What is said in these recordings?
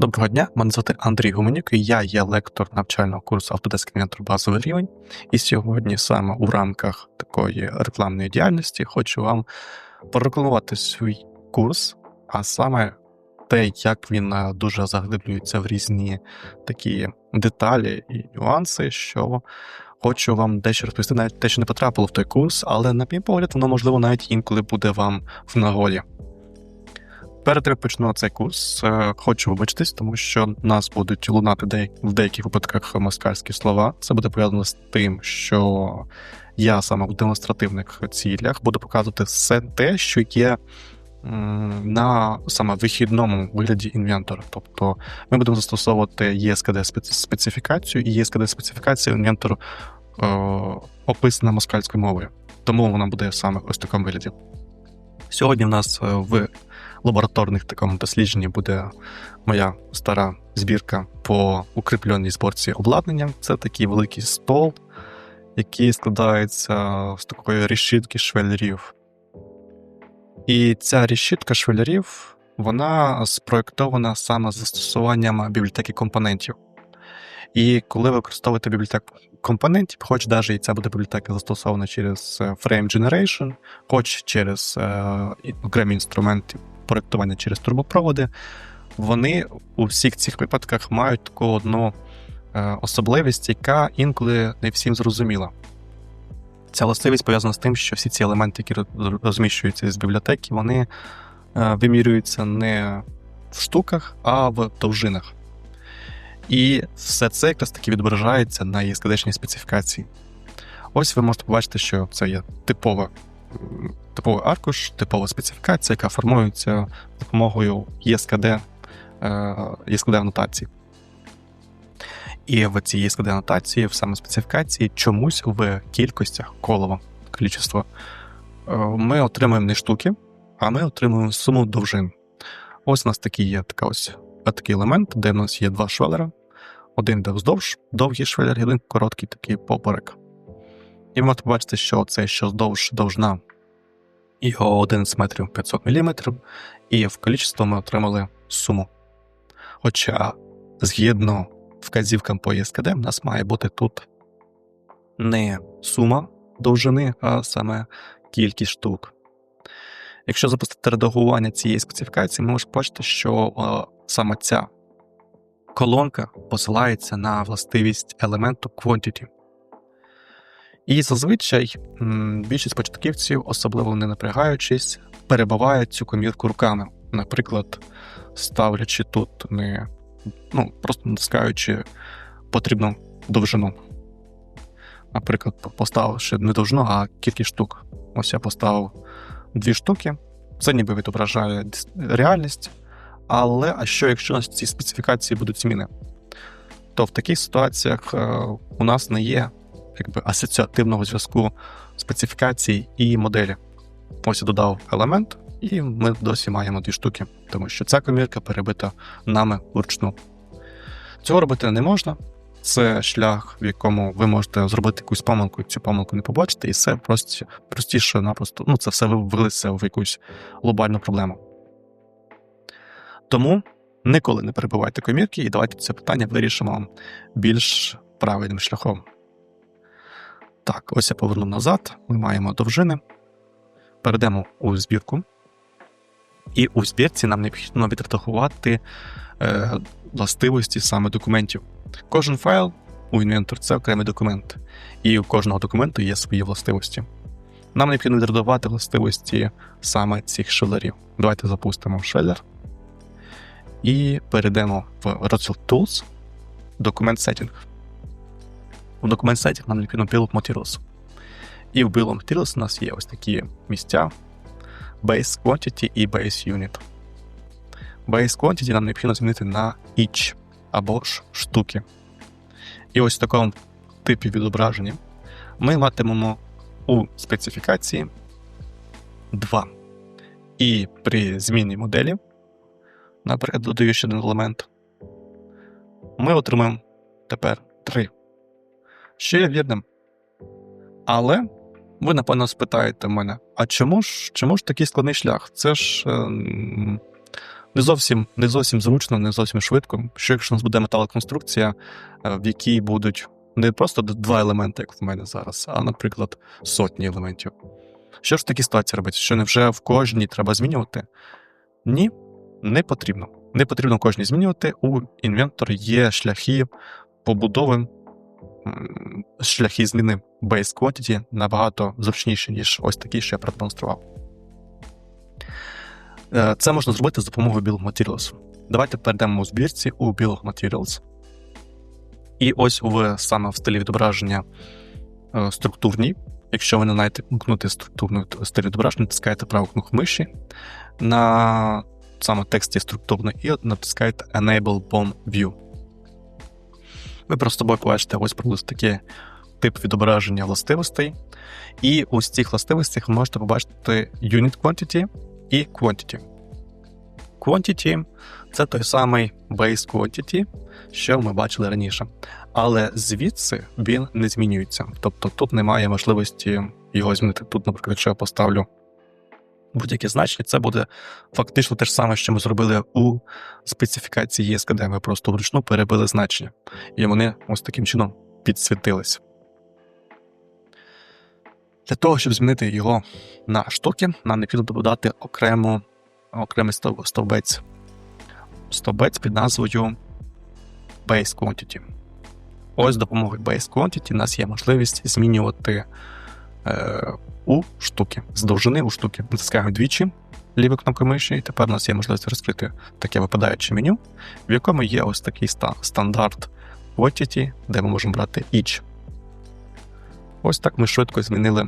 Доброго дня, мене звати Андрій Гуменюк, і я є лектор навчального курсу Autodesk Inventor базовий рівень. І сьогодні саме у рамках такої рекламної діяльності хочу вам порекламувати свій курс, а саме те, як він е, дуже заглиблюється в різні такі деталі і нюанси, що хочу вам дещо розповісти, навіть те, що не потрапило в той курс, але на мій погляд, воно можливо навіть інколи буде вам в нагоді. Перед тим, почну цей курс, е, хочу вибачитись, тому що нас будуть лунати в деяких випадках москальські слова. Це буде пов'язано з тим, що я саме в демонстративних цілях буду показувати все те, що є на саме вихідному вигляді інвентора. Тобто ми будемо застосовувати специ- специфікацію, і ESKD специфікація інвентору е, описана москальською мовою. Тому вона буде саме ось в такому вигляді. Сьогодні в нас е, в лабораторних такому дослідженні буде моя стара збірка по укріпленій зборці обладнання. Це такий великий стол, який складається з такої решітки швелерів. І ця решітка швелерів вона спроєктована саме застосуванням бібліотеки компонентів. І коли ви використовуєте бібліотеку компонентів, хоч навіть і ця буде бібліотека застосована через е, Frame Generation, хоч через е, окремі інструменти проєктування через турбопроводи, вони у всіх цих випадках мають таку одну е, особливість, яка інколи не всім зрозуміла. Ця властивість пов'язана з тим, що всі ці елементи, які розміщуються з бібліотеки, вони е, вимірюються не в штуках, а в довжинах. І все це якраз таки відображається на ESKD-шній специфікації. Ось ви можете побачити, що це є типова, типовий аркуш, типова специфікація, яка формується допомогою ESKD, е, ESKD анотації. І в цій ESKD анотації, в саме специфікації, чомусь в кількостях колова кількість, ми отримуємо не штуки, а ми отримуємо суму довжин. Ось у нас такий є така ось такий елемент, де в нас є два швелера. Один йде вздовж, довгий швелер, один короткий такий поперек. І можете побачити, що це що вздовж довжина його 11 метрів 500 мм, і в кількість ми отримали суму. Хоча, згідно вказівкам по ESKD, в нас має бути тут не сума довжини, а саме кількість штук. Якщо запустити редагування цієї специфікації, ми можемо бачити, що е, саме ця колонка посилається на властивість елементу quantity. І зазвичай більшість початківців, особливо не напрягаючись, перебивають цю комірку руками. Наприклад, ставлячи тут не ну, просто натискаючи потрібну довжину. Наприклад, поставивши не довжину, а кількість штук. Ось я поставив дві штуки. Це ніби відображає реальність. Але а що, якщо у нас ці специфікації будуть зміни? То в таких ситуаціях е, у нас не є якби, асоціативного зв'язку специфікацій і моделі. Ось я додав елемент, і ми досі маємо дві штуки, тому що ця комірка перебита нами вручну. Цього робити не можна. Це шлях, в якому ви можете зробити якусь помилку, і цю помилку не побачити, і все просто, простіше напросто. Ну, це все вилиться в якусь глобальну проблему. Тому ніколи не перебивайте комірки, і давайте це питання вирішимо більш правильним шляхом. Так, ось я поверну назад. Ми маємо довжини. Перейдемо у збірку. І у збірці нам необхідно відредагувати е, властивості саме документів. Кожен файл у інвентор це окремий документ, і у кожного документу є свої властивості. Нам необхідно відредагувати властивості саме цих шелерів. Давайте запустимо шелер і перейдемо в Rotsel Tools, документ Setting. В документ Setting нам необхідно of Materials. І в of Materials у нас є ось такі місця: Base Quantity і Base Unit. Base Quantity нам необхідно змінити на each або ж штуки. І ось в такому типі відображення ми матимемо у специфікації 2. І при зміні моделі, наприклад, додаю ще один елемент, ми отримаємо тепер 3. Що є вірним. Але ви, напевно, спитаєте мене: а чому ж чому ж такий складний шлях? Це ж ем, не зовсім, не зовсім зручно, не зовсім швидко. Що якщо у нас буде металоконструкція, е, в якій будуть не просто два елементи, як в мене зараз, а, наприклад, сотні елементів. Що ж в такій ситуації робити? Що невже в кожній треба змінювати? Ні, не потрібно. Не потрібно кожній змінювати. У інвентор є шляхи побудови, шляхи зміни base quantity набагато зручніші, ніж ось такі, що я продемонстрував. Е, Це можна зробити за допомогою of Materials. Давайте перейдемо у збірці у of Materials. І ось ви саме в стилі відображення е, структурній. Якщо ви не знаєте кнопкнути структурну стиль відображення, натискаєте праву кнопку миші на саме тексті структурно і натискаєте Enable Bone View. Ви просто собою побачите ось приблизно такий тип відображення властивостей. І у цих властивостях ви можете побачити Unit Quantity і Quantity. Quantity це той самий base quantity, що ми бачили раніше. Але звідси він не змінюється. Тобто тут немає можливості його змінити. Тут, наприклад, якщо я поставлю будь-яке значення, це буде фактично те ж саме, що ми зробили у специфікації ESKD. Ми просто вручну перебили значення. І вони ось таким чином підсвітились. Для того, щоб змінити його на штуки, нам необхідно додати окрему, окремий стовбець. Стовбець під назвою Base Quantity. Ось з допомогою Base Quantity у нас є можливість змінювати е, у штуки, з довжини у штуки. Натискаємо двічі лівою кнопкою миші, і тепер у нас є можливість розкрити таке випадаюче меню, в якому є ось такий ста- стандарт Quantity, де ми можемо брати each. Ось так ми швидко змінили.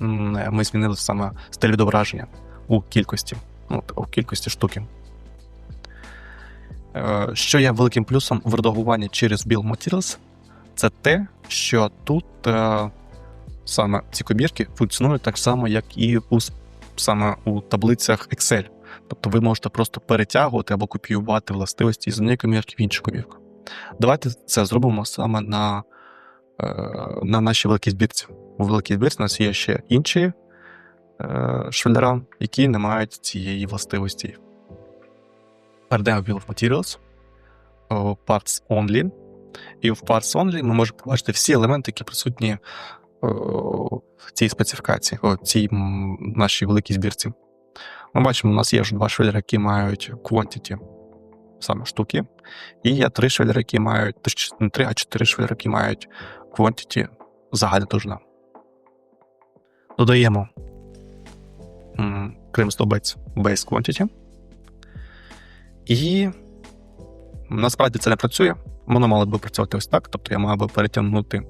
е, Ми змінили саме стиль відображення у кількості, ну, у кількості штуки. Е, Що є великим плюсом в редагуванні через Bill Materials, це те, що тут саме ці комірки функціонують так само, як і у, саме у таблицях Excel. Тобто ви можете просто перетягувати або копіювати властивості з однієї комірки в іншу комірку. Давайте це зробимо саме на, е, на нашій великій збірці. У великій збірці у нас є ще інші е, швеллера, які не мають цієї властивості. Перейдемо в Bill of Materials, о, Parts Only. І в Parts Only ми можемо побачити всі елементи, які присутні в цій специфікації, о, цій нашій великій збірці. Ми бачимо, у нас є вже два швеллера, які мають quantity, саме штуки, і є три швеллери, які мають, не три, а чотири швеллери, які мають quantity загальна довжина. Додаємо Крим стовбець base quantity. І насправді це не працює. Воно мало би працювати ось так. Тобто я мав би перетягнути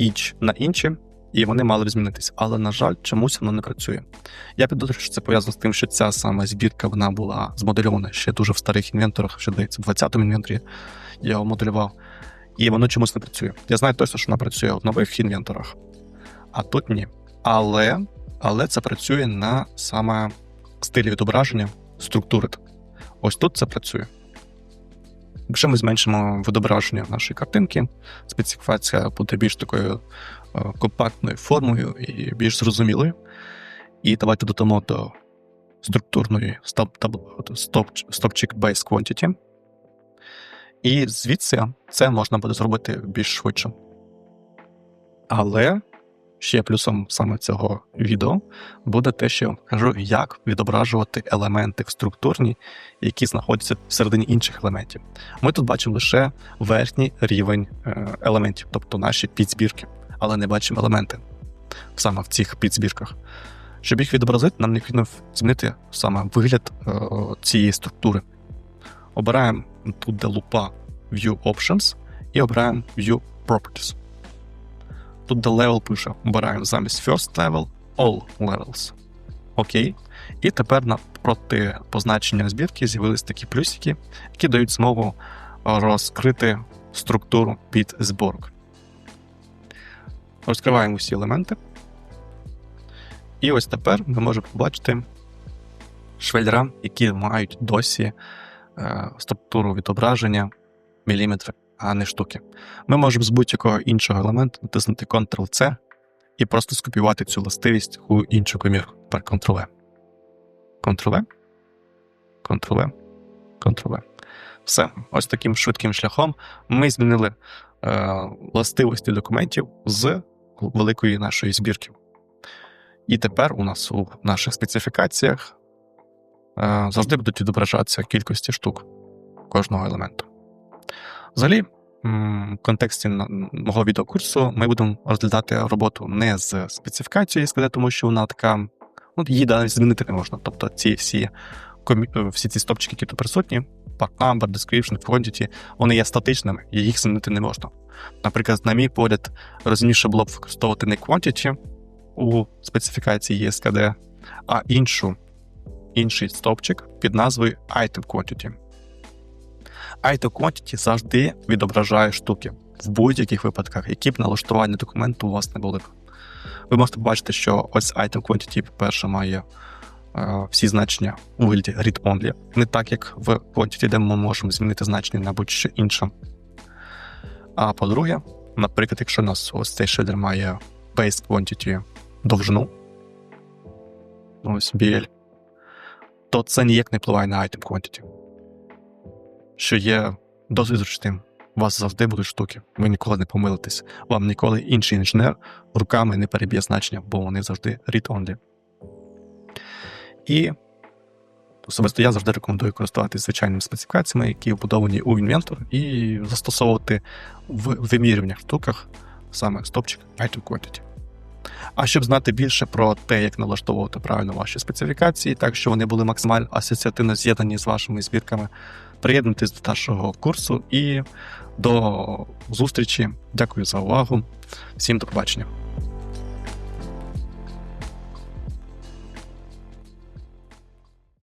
each на інші, і вони мали б змінитися. Але, на жаль, чомусь воно не працює. Я підозрюю, що це пов'язано з тим, що ця саме збірка вона була змодельована ще дуже в старих інвенторах, ще здається, в 20-му інвенторі я його моделював. І воно чомусь не працює. Я знаю точно, що вона працює в нових інвенторах, а тут ні. Але, але це працює на саме стилі відображення структури. Ось тут це працює. Якщо ми зменшимо відображення нашої картинки, специфікація буде більш такою компактною формою і більш зрозумілою. І давайте додамо до структурної base quantity. І звідси це можна буде зробити більш швидше. Але ще плюсом саме цього відео буде те, що я кажу, як відображувати елементи в структурні, які знаходяться всередині інших елементів. Ми тут бачимо лише верхній рівень е, елементів, тобто наші підзбірки, але не бачимо елементи саме в цих підзбірках. Щоб їх відобразити, нам необхідно змінити саме вигляд е, цієї структури. Обираємо тут, де лупа View Options, і обираємо View Properties. Тут, де level пише, обираємо замість First Level All Levels. Окей. І тепер напроти позначення збірки з'явились такі плюсики, які дають змогу розкрити структуру під зборок. Розкриваємо усі елементи. І ось тепер ми можемо побачити швеллера, які мають досі е, структуру відображення міліметри, а не штуки. Ми можемо з будь-якого іншого елементу натиснути Ctrl-C і просто скопіювати цю властивість у іншу комірку. Тепер Ctrl-E. Ctrl-E. Ctrl-V, Ctrl-V. Все, ось таким швидким шляхом ми змінили е, властивості документів з великої нашої збірки. І тепер у нас у наших специфікаціях е, завжди будуть відображатися кількості штук кожного елементу. Взагалі, в контексті мого відеокурсу ми будемо розглядати роботу не з специфікацією SKD, тому що вона така, ну, її навіть змінити не можна. Тобто ці всі, е, всі ці стопчики, які тут присутні, part number, description, quantity, вони є статичними, і їх змінити не можна. Наприклад, на мій погляд, розумніше було б використовувати не quantity у специфікації ESKD, а іншу, інший стовпчик під назвою item quantity. Item quantity завжди відображає штуки в будь-яких випадках, які б налаштування документу у вас не були. б. Ви можете побачити, що ось item quantity, по-перше, має всі значення у вигляді read-only, не так, як в quantity, де ми можемо змінити значення на будь-що інше. А по-друге, наприклад, якщо у нас ось цей шейдер має base quantity довжину, ось BL, то це ніяк не впливає на item quantity, що є досить зручним. У вас завжди будуть штуки, ви ніколи не помилитесь. Вам ніколи інший інженер руками не переб'є значення, бо вони завжди read-only. І особисто я завжди рекомендую користуватися звичайними специфікаціями, які вбудовані у інвентор, і застосовувати в вимірюваннях штуках саме стопчик item quantity. А щоб знати більше про те, як налаштовувати правильно ваші специфікації, так що вони були максимально асоціативно з'єднані з вашими збірками, приєднуйтесь до нашого курсу і до зустрічі. Дякую за увагу. Всім до побачення.